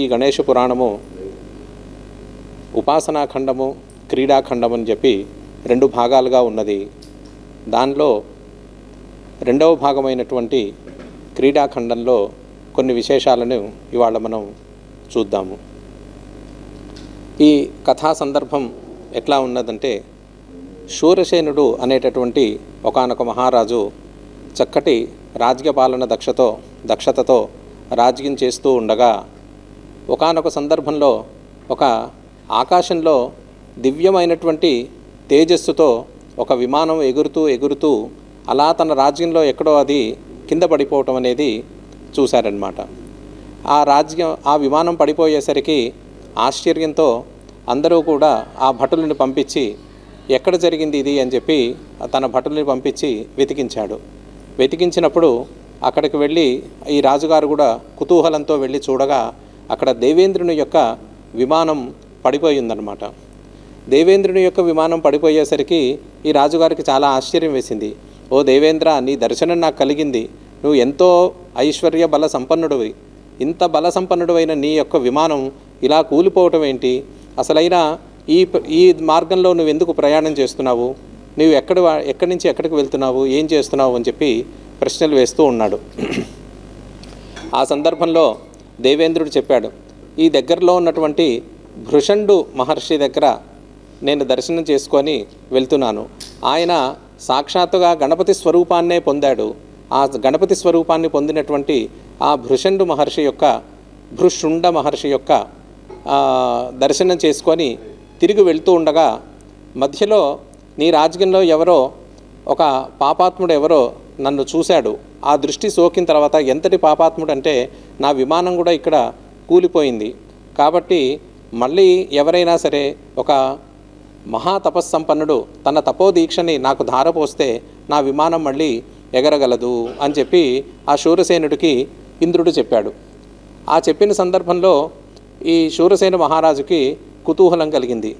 ఈ గణేష పురాణము ఉపాసనాఖండము క్రీడాఖండం అని చెప్పి రెండు భాగాలుగా ఉన్నది. దానిలో రెండవ భాగమైనటువంటి క్రీడాఖండంలో కొన్ని విశేషాలను ఇవాళ మనం చూద్దాము. ఈ కథా సందర్భం ఎట్లా ఉన్నదంటే శూరసేనుడు అనేటటువంటి ఒకానొక మహారాజు చక్కటి రాజకీయ పాలన దక్షతో దక్షతతో రాజకీయం చేస్తూ ఉండగా ఒకానొక సందర్భంలో ఒక ఆకాశంలో దివ్యమైనటువంటి తేజస్సుతో ఒక విమానం ఎగురుతూ ఎగురుతూ అలా తన రాజ్యంలో ఎక్కడో అది కింద పడిపోవటం అనేది చూశారనమాట ఆ రాజ్యం ఆ విమానం పడిపోయేసరికి ఆశ్చర్యంతో అందరూ కూడా ఆ భటులను పంపించి ఎక్కడ జరిగింది ఇది? అని చెప్పి తన భటుల్ని పంపించి వెతికించాడు. వెతికించినప్పుడు అక్కడికి వెళ్ళి ఈ రాజుగారు కూడా కుతూహలంతో వెళ్ళి చూడగా అక్కడ దేవేంద్రుని యొక్క విమానం పడిపోయిందనమాట దేవేంద్రుని యొక్క విమానం పడిపోయేసరికి ఈ రాజుగారికి చాలా ఆశ్చర్యం వేసింది. ఓ దేవేంద్ర నీ దర్శనం నాకు కలిగింది. నువ్వు ఎంతో ఐశ్వర్య బల సంపన్నుడివి. ఇంత బల సంపన్నుడైన నీ యొక్క విమానం ఇలా కూలిపోవటం ఏంటి? అసలైన ఈ ఈ మార్గంలో నువ్వు ఎందుకు ప్రయాణం చేస్తున్నావు? నువ్వు ఎక్కడ ఎక్కడి నుంచి ఎక్కడికి వెళ్తున్నావు? ఏం చేస్తున్నావు? అని చెప్పి ప్రశ్నలు వేస్తూ ఉన్నాడు. ఆ సందర్భంలో దేవేంద్రుడు చెప్పాడు ఈ దగ్గరలో ఉన్నటువంటి భృషండు మహర్షి దగ్గర నేను దర్శనం చేసుకొని వెళ్తున్నాను. ఆయన సాక్షాత్తుగా గణపతి స్వరూపాన్నే పొందాడు. ఆ గణపతి స్వరూపాన్ని పొందినటువంటి ఆ భృషండు మహర్షి యొక్క భృషుండ మహర్షి యొక్క దర్శనం చేసుకొని తిరిగి వెళ్తూ ఉండగా మధ్యలో నీ రాజకీయంలో ఎవరో ఒక పాపాత్ముడు ఎవరో నన్ను చూశాడు. ఆ దృష్టి సోకిన తర్వాత ఎంతటి పాపాత్ముడు అంటే నా విమానం కూడా ఇక్కడ కూలిపోయింది. కాబట్టి మళ్ళీ ఎవరైనా సరే ఒక మహా తపస్సంపన్నుడు తన తపోదీక్షని నాకు ధారపోస్తే నా విమానం మళ్ళీ ఎగరగలదు అని చెప్పి ఆ శూరసేనుడికి ఇంద్రుడు చెప్పాడు. ఆ చెప్పిన సందర్భంలో ఈ శూరసేన మహారాజుకి కుతూహలం కలిగింది.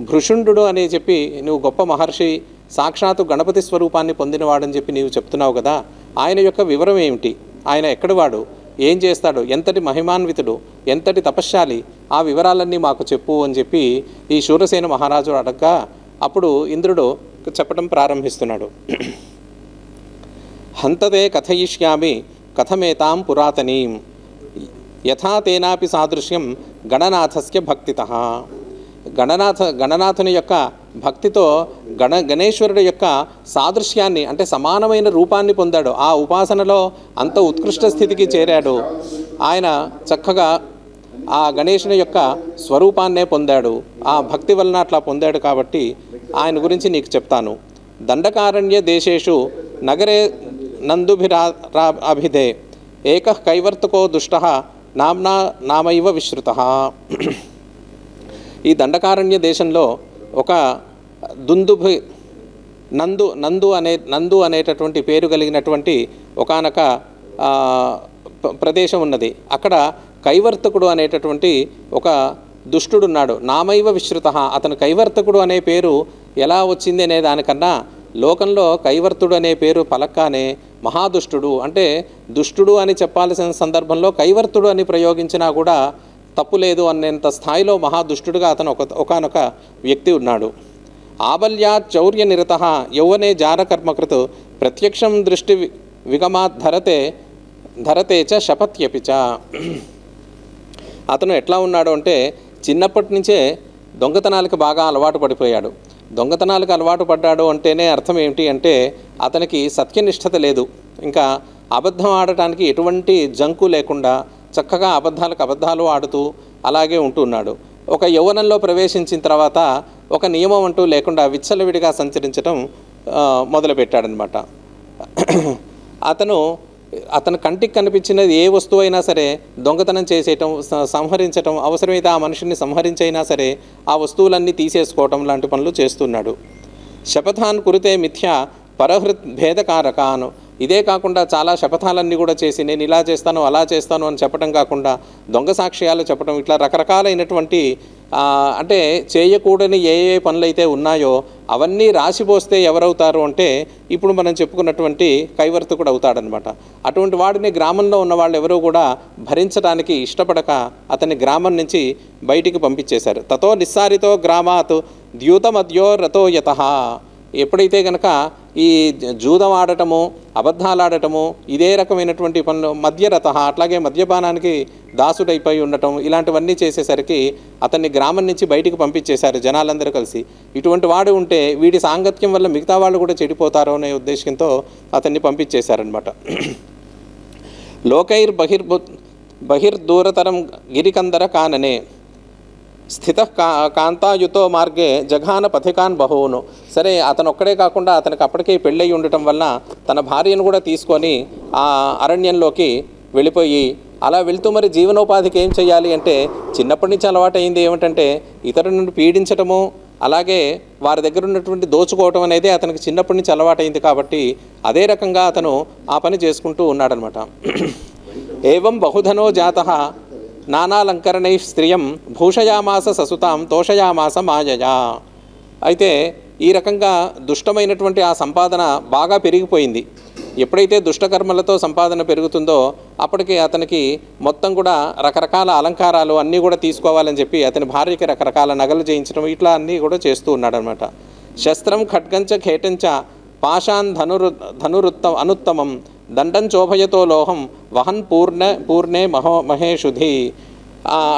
భృషుండు అని చెప్పి నువ్వు గొప్ప మహర్షి సాక్షాత్తు గణపతి స్వరూపాన్ని పొందినవాడని చెప్పి నీవు చెప్తున్నావు కదా ఆయన యొక్క వివరం ఏమిటి? ఆయన ఎక్కడివాడు? ఏం చేస్తాడు? ఎంతటి మహిమాన్వితుడు? ఎంతటి తపశ్శాలి? ఆ వివరాలన్నీ మాకు చెప్పు అని చెప్పి ఈ శూరసేన మహారాజు అడగ్గా అప్పుడు ఇంద్రుడు చెప్పడం ప్రారంభిస్తున్నాడు. హంతతే కథయిష్యామి కథమేతాం పురాతనీం. యథా తేనాపి సాదృశ్యం గణనాథస్య భక్తిత. గణనాథ గణనాథుని యొక్క భక్తితో గణ గణేశ్వరుడు యొక్క సాదృశ్యాన్ని అంటే సమానమైన రూపాన్ని పొందాడు. ఆ ఉపాసనలో అంత ఉత్కృష్ట స్థితికి చేరాడు. ఆయన చక్కగా ఆ గణేశుని యొక్క స్వరూపాన్నే పొందాడు. ఆ భక్తి వలన అట్లా పొందాడు కాబట్టి ఆయన గురించి నీకు చెప్తాను. దండకారణ్య దేశేషు నగరే నందుభిరా రా- అభిధే ఏక కైవర్తకో దుష్ట నామ్నా నామైవ విశ్రుత. ఈ దండకారణ్య దేశంలో ఒక దుందుభి నందు నందు అనే నందు అనేటటువంటి పేరు కలిగినటువంటి ఒకానొక ప్రదేశం ఉన్నది. అక్కడ కైవర్తకుడు అనేటటువంటి ఒక దుష్టుడున్నాడు. నామైవ విశ్రుత. అతను కైవర్తకుడు అనే పేరు ఎలా వచ్చింది అనే దానికన్నా లోకంలో కైవర్తుడు అనే పేరు పలక్కానే మహాదుష్టుడు. అంటే దుష్టుడు అని చెప్పాల్సిన సందర్భంలో కైవర్తుడు అని ప్రయోగించినా కూడా తప్పు లేదు అనేంత స్థాయిలో మహాదుష్టుడుగా అతను ఒక ఒకనొక వ్యక్తి ఉన్నాడు. ఆబల్యా చౌర్య నిరత యౌవనే జారకర్మకృత్ ప్రత్యక్షం దృష్టి విగమా విగమాత్ ధరతే ధరతే చ శపత్యపిచ చ. అతను ఎట్లా ఉన్నాడు అంటే చిన్నప్పటి నుంచే దొంగతనాలకు బాగా అలవాటు పడిపోయాడు. దొంగతనాలకు అలవాటు పడ్డాడు అంటేనే అర్థం ఏమిటి అంటే అతనికి సత్యనిష్టత లేదు. ఇంకా అబద్ధం ఆడటానికి ఎటువంటి జంకు లేకుండా చక్కగా అబద్ధాలకు అబద్ధాలు ఆడుతూ అలాగే ఉంటున్నాడు. ఒక యౌవనంలో ప్రవేశించిన తర్వాత ఒక నియమం అంటూ లేకుండా విచ్చలవిడిగా సంచరించడం మొదలుపెట్టాడనమాట అతను అతని కంటికి కనిపించినది ఏ వస్తువు అయినా సరే దొంగతనం చేసేయటం స- సంహరించటం అవసరమైతే ఆ మనిషిని సంహరించైనా సరే ఆ వస్తువులన్నీ తీసేసుకోవటం లాంటి పనులు చేస్తున్నాడు. శపథాన్ కురితే మిథ్య పరహృత్ భేదకారకాను ఇదే కాకుండా చాలా శపథాలన్నీ కూడా చేసి నేను ఇలా చేస్తాను అలా చేస్తాను అని చెప్పడం కాకుండా దొంగ సాక్ష్యాలు చెప్పడం ఇట్లా రకరకాలైనటువంటి అంటే చేయకూడని ఏ ఏ పనులు అయితే ఉన్నాయో అవన్నీ రాసిపోస్తే ఎవరవుతారు అంటే ఇప్పుడు మనం చెప్పుకున్నటువంటి కైవర్తకుడు అవుతాడనమాట అటువంటి వాడిని గ్రామంలో ఉన్న వాళ్ళు ఎవరూ కూడా భరించడానికి ఇష్టపడక అతని గ్రామం నుంచి బయటికి పంపించేశారు. తతో నిస్సారితో గ్రామాత్ ద్యూతమద్యో రతో యత. ఎప్పుడైతే కనుక ఈ జూదం ఆడటము అబద్ధాలు ఆడటము ఇదే రకమైనటువంటి పనులు మద్యరత అట్లాగే మద్యపానానికి దాసుడైపోయి ఉండటం ఇలాంటివన్నీ చేసేసరికి అతన్ని గ్రామం నుంచి బయటికి పంపించేశారు జనాలందరూ కలిసి. ఇటువంటి వాడు ఉంటే వీడి సాంగత్యం వల్ల మిగతా వాళ్ళు కూడా చెడిపోతారు అనే ఉద్దేశంతో అతన్ని పంపించేశారనమాట లోకైర్ బహిర్భు బహిర్దూరతరం గిరికందర కాననే స్థిత కా కాంతాయుతో మార్గే జఘాన పథికాన్ బహువును. సరే అతను ఒక్కడే కాకుండా అతనికి అప్పటికే పెళ్ళయి ఉండటం వల్ల తన భార్యను కూడా తీసుకొని ఆ అరణ్యంలోకి వెళ్ళిపోయి అలా వెళ్తూ మరి జీవనోపాధికి ఏం చేయాలి అంటే చిన్నప్పటి నుంచి అలవాటైంది ఏమిటంటే ఇతరులను పీడించటము అలాగే వారి దగ్గర ఉన్నటువంటి దోచుకోవటం అనేది అతనికి చిన్నప్పటి నుంచి అలవాటైంది కాబట్టి అదే రకంగా అతను ఆ పని చేసుకుంటూ ఉన్నాడనమాట. ఏవం బహుధనో జాత నానాలంకరణై స్త్రియం భూషయామాస ససుతాం తోషయామాస మాయయా. అయితే ఈ రకంగా దుష్టమైనటువంటి ఆ సంపాదన బాగా పెరిగిపోయింది. ఎప్పుడైతే దుష్టకర్మలతో సంపాదన పెరుగుతుందో అప్పటికి అతనికి మొత్తం కూడా రకరకాల అలంకారాలు అన్నీ కూడా తీసుకోవాలని చెప్పి అతని భార్యకి రకరకాల నగలు చేయించడం ఇట్లా అన్నీ కూడా చేస్తూ ఉన్నాడనమాట శస్త్రం ఖడ్గంచ ఖేటంచ పాషాన్ ధనురు ధనురుత్త అనుత్తమం దండం చోభయతో లోహం వహన్ పూర్ణ పూర్ణే మహో మహేషుధి.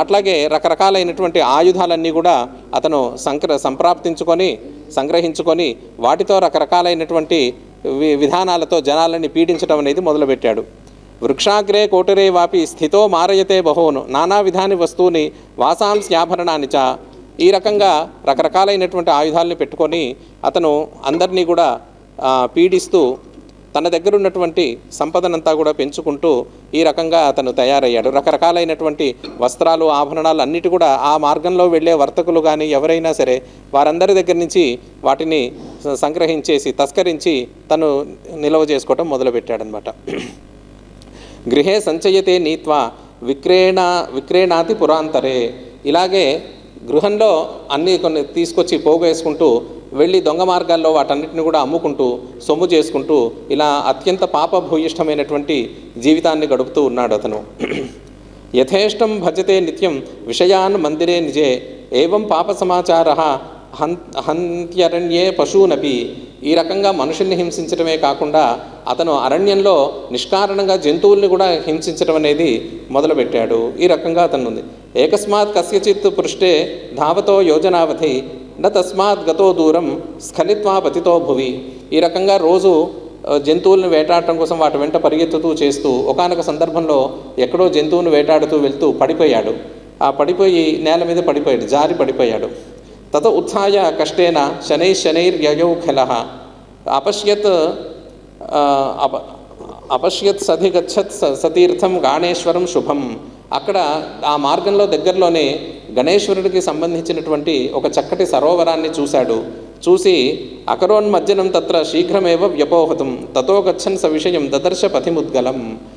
అట్లాగే రకరకాలైనటువంటి ఆయుధాలన్నీ కూడా అతను సంక్ర సంప్రాప్తించుకొని సంగ్రహించుకొని వాటితో రకరకాలైనటువంటి వి విధానాలతో జనాలని పీడించడం అనేది మొదలుపెట్టాడు. వృక్షాగ్రే కోటరే వాపి స్థితో మారయతే బహువును నానా విధాని వస్తువుని వాసాంస్యాభరణాన్ని చ. ఈ రకంగా రకరకాలైనటువంటి ఆయుధాలను పెట్టుకొని అతను అందరినీ కూడా పీడిస్తూ తన దగ్గర ఉన్నటువంటి సంపదనంతా కూడా పెంచుకుంటూ ఈ రకంగా అతను తయారయ్యాడు. రకరకాలైనటువంటి వస్త్రాలు ఆభరణాలు అన్నిటి కూడా ఆ మార్గంలో వెళ్ళే వర్తకులు కానీ ఎవరైనా సరే వారందరి దగ్గర నుంచి వాటిని సంగ్రహించేసి తస్కరించి తను నిల్వ చేసుకోవటం మొదలుపెట్టాడనమాట. గృహే సంచయతే నీత్వా విక్రేణ విక్రేణాతి పురాంతరే. ఇలాగే గృహంలో అన్నీ కొన్ని తీసుకొచ్చి పోగేసుకుంటూ వెళ్ళి దొంగ మార్గాల్లో వాటన్నిటిని కూడా అమ్ముకుంటూ సొమ్ము చేసుకుంటూ ఇలా అత్యంత పాపభూయిష్టమైనటువంటి జీవితాన్ని గడుపుతూ ఉన్నాడు అతను. యథేష్టం భజతే నిత్యం విషయాన్ మందిరే నిజే ఏవం పాప సమాచార హన్ హంత్యరణ్యే పశువునపి ఈ రకంగా మనుషుల్ని హింసించడమే కాకుండా అతను అరణ్యంలో నిష్కారణంగా జంతువుల్ని కూడా హింసించడం అనేది మొదలుపెట్టాడు. ఈ రకంగా అతను ఉంది ఏకస్మాత్ కస్యచిత్ పృష్ఠే ధావతో యోజనావధి. న తస్మాత్ గతో దూరం స్ఖలిత్వా పతితో భువి. ఈ రకంగా రోజు జంతువులను వేటాడటం కోసం వాటి వెంట పరిగెత్తుతూ చేస్తూ ఒకనొక సందర్భంలో ఎక్కడో జంతువును వేటాడుతూ వెళ్తూ పడిపోయాడు. ఆ పడిపోయి నేల మీద పడిపోయాడు జారి పడిపోయాడు. తత ఉత్సాయ కష్టేన శనై శనైర్యయౌ ఖల అపశ్యత్ అప అపశ్యత్ సధిగచ్చత్ స- సతీర్థం గాణేశ్వరం శుభం. అక్కడ ఆ మార్గంలో దగ్గరలోనే గణేశ్వరుడికి సంబంధించినటువంటి ఒక చక్కటి సరోవరాన్ని చూశాడు. చూసి అకరోన్మజ్జనం తత్ర శీఘ్రమేవ వ్యపోహతం తతో గచ్చన్ స విషయం దదర్శ పథిముద్గలం